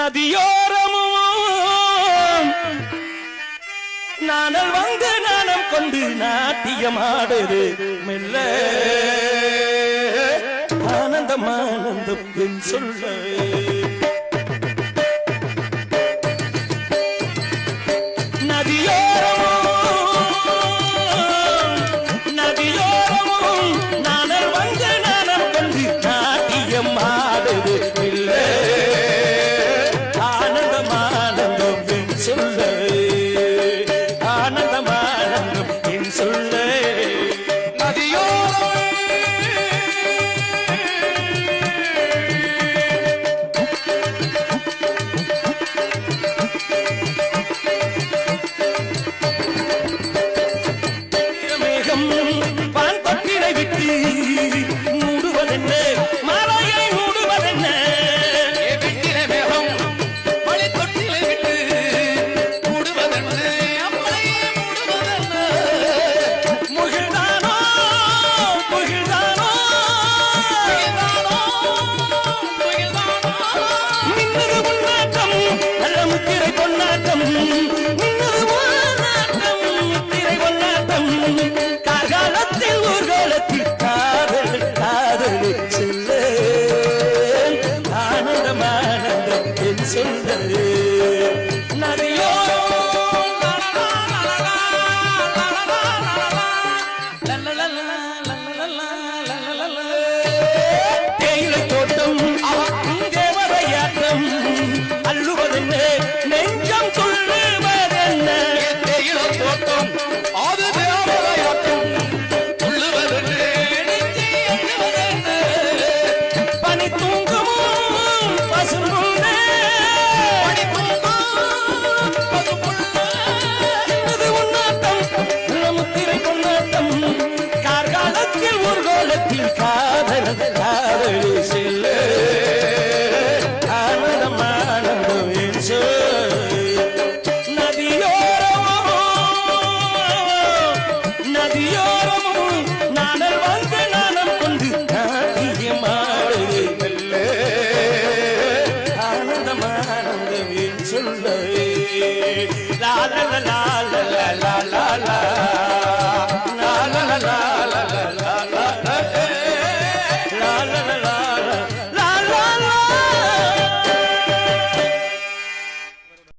நதியோரமும். நானல் வந்து நாணம் கொண்டு நாட்டியமாடுது. மெல்ல. ஆனந்தம் ஆனந்தம் என் சொல்ல. மேகம் வான் தொட்டிலை விட்டு மூடுவதென்ன? மலையை மூடுவதென்ன? வெட்டில மேகம் மழை காதல் காதல் சொல்ல ஆனந்தம் என் நதியோ தேயிலை தோட்டம் தேவதையாட்டம் அள்ளுவதென்ன நெஞ்சம் சொல்ல சொல்ல